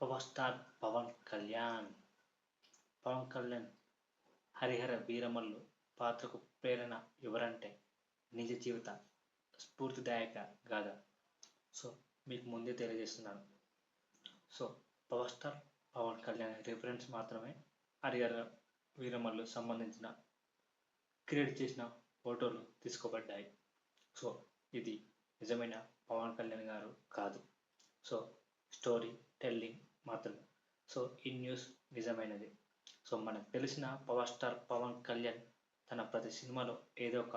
Power star Pawan Kalyan Pawan Kalyan Harihara Veeramallu పాత్రకు ప్రేరణ ఎవరంటే నిజ జీవిత స్ఫూర్తిదాయక గాథ సో మీకు ముందే తెలియజేస్తున్నాను so power star Pawan Kalyan reference మాత్రమే హరిహర వీరమల్లు సంబంధించిన క్రియేట్ చేసిన ఫోటోలు తీసుకోబడ్డాయి సో ఇది నిజమైన పవన్ కళ్యాణ్ గారు కాదు సో స్టోరీ టెల్లింగ్ మాత్రమే. సో ఈ న్యూస్ నిజమైనది. సో మనకు తెలిసిన పవర్ స్టార్ పవన్ కళ్యాణ్ తన ప్రతి సినిమాలో ఏదో ఒక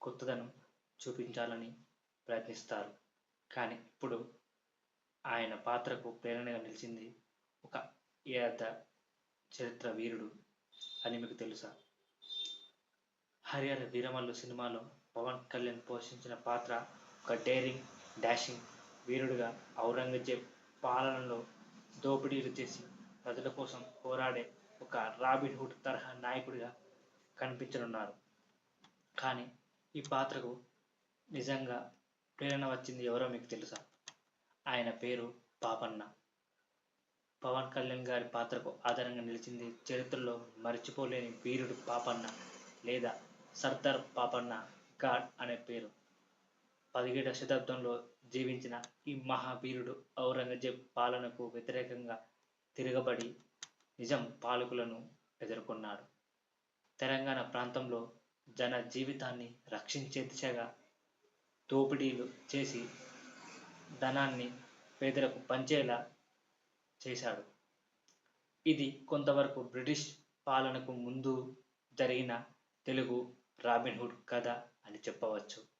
కొత్తదనం చూపించాలని ప్రయత్నిస్తారు. కానీ ఇప్పుడు ఆయన పాత్రకు ప్రేరణగా నిలిచింది ఒక ఏద చరిత్ర వీరుడు అని మీకు తెలుసా? హరిహర వీరమల్లు సినిమాలో పవన్ కళ్యాణ్ పోషించిన పాత్ర ఒక డేరింగ్ డాషింగ్ వీరుడుగా ఔరంగజేబ్ పాలనలో దోపిడీలు చేసి ప్రజల కోసం పోరాడే ఒక రాబిన్ హుడ్ తరహా నాయకుడిగా కనిపించనున్నారు. కానీ ఈ పాత్రకు నిజంగా ప్రేరణ వచ్చింది ఎవరో మీకు తెలుసా? ఆయన పేరు పాపన్న. పవన్ కళ్యాణ్ గారి పాత్రకు ఆధారంగా నిలిచింది చరిత్రలో మర్చిపోలేని వీరుడు పాపన్న లేదా సర్దార్ పాపన్న గాడ్ అనే పేరు. పదిహేడవ శతాబ్దంలో జీవించిన ఈ మహావీరుడు ఔరంగజేబ్ పాలనకు వ్యతిరేకంగా తిరగబడి నిజం పాలకులను ఎదుర్కొన్నాడు. తెలంగాణ ప్రాంతంలో జన జీవితాన్ని రక్షించే దిశగా దోపిడీలు చేసి ధనాన్ని పేదలకు పంచేలా చేశాడు. ఇది కొంతవరకు బ్రిటిష్ పాలనకు ముందు జరిగిన తెలుగు రాబిన్హుడ్ కథ అని చెప్పవచ్చు.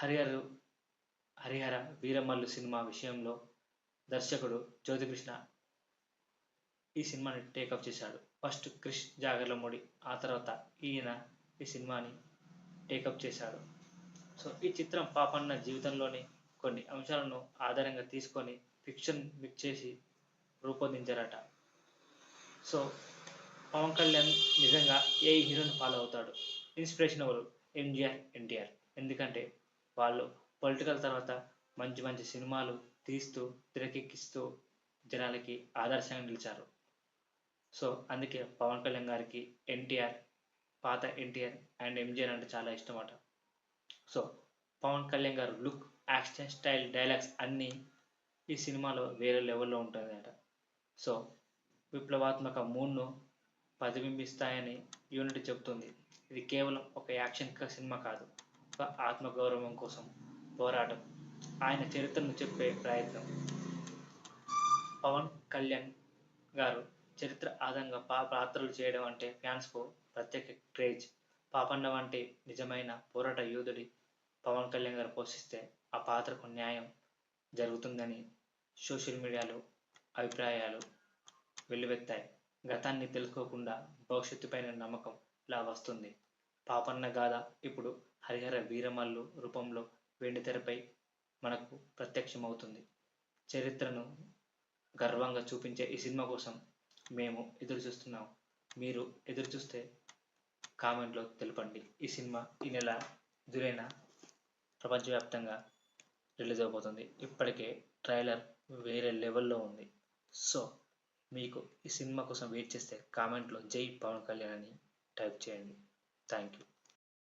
హరిహరు హరిహర వీరమల్లు సినిమా విషయంలో దర్శకుడు జ్యోతికృష్ణ ఈ సినిమాని టేకప్ చేశాడు. ఫస్ట్ క్రిష్ జాగర్లమూడి ఆ తర్వాత ఈయన ఈ సినిమాని టేకప్ చేశాడు. సో ఈ చిత్రం పాపన్న జీవితంలోని కొన్ని అంశాలను ఆధారంగా తీసుకొని ఫిక్షన్ మిక్స్ చేసి రూపొందించారట. సో పవన్ కళ్యాణ్ నిజంగా ఏ హీరోని ఫాలో అవుతాడు? ఇన్స్పిరేషన్ ఎవరు? ఎంజిఆర్ ఎన్టీఆర్ ఎందుకంటే వాళ్ళు పొలిటికల్ తర్వాత మంచి మంచి సినిమాలు తీస్తూ తెరకెక్కిస్తూ జనాలకి ఆదర్శంగా నిలిచారు. సో అందుకే పవన్ కళ్యాణ్ గారికి ఎన్టీఆర్ పాత ఎన్టీఆర్ అండ్ ఎంజీఆర్ అంటే చాలా ఇష్టం అట సో పవన్ కళ్యాణ్ గారు లుక్ యాక్షన్ స్టైల్ డైలాగ్స్ అన్నీ ఈ సినిమాలో వేరే లెవెల్లో ఉంటుంది అట సో విప్లవాత్మక మూడ్ను ప్రతిబింబిస్తాయని యూనిట్ చెబుతుంది. ఇది కేవలం ఒక యాక్షన్ సినిమా కాదు. ఆత్మగౌరవం కోసం పోరాటం. ఆయన చరిత్రను చెప్పే ప్రయత్నం. పవన్ కళ్యాణ్ గారు చరిత్ర ఆధారంగా పా పాత్రలు చేయడం అంటే ఫ్యాన్స్కు ప్రత్యేక క్రేజ్. పాపన్న వంటి నిజమైన పోరాట యోధుడి పవన్ కళ్యాణ్ గారు పోషిస్తే ఆ పాత్రకు న్యాయం జరుగుతుందని సోషల్ మీడియాలో అభిప్రాయాలు వెల్లువెత్తాయి. గతాన్ని తెలుసుకోకుండా భవిష్యత్తుపైన నమ్మకం ఇలా వస్తుంది. పాపన్న గాథ ఇప్పుడు హరిహర వీరమల్లు రూపంలో వెండితెరపై మనకు ప్రత్యక్షమవుతుంది. చరిత్రను గర్వంగా చూపించే ఈ సినిమా కోసం మేము ఎదురు చూస్తున్నాం. మీరు ఎదురు చూస్తే కామెంట్లో తెలపండి. ఈ సినిమా ఈ నెల జూలైన ప్రపంచవ్యాప్తంగా రిలీజ్ అవబోతుంది. ఇప్పటికే ట్రైలర్ వేరే లెవెల్లో ఉంది. సో మీకు ఈ సినిమా కోసం వెయిట్ చేస్తే కామెంట్లో జై పవన్ కళ్యాణ్ అని టైప్ చేయండి. Thank you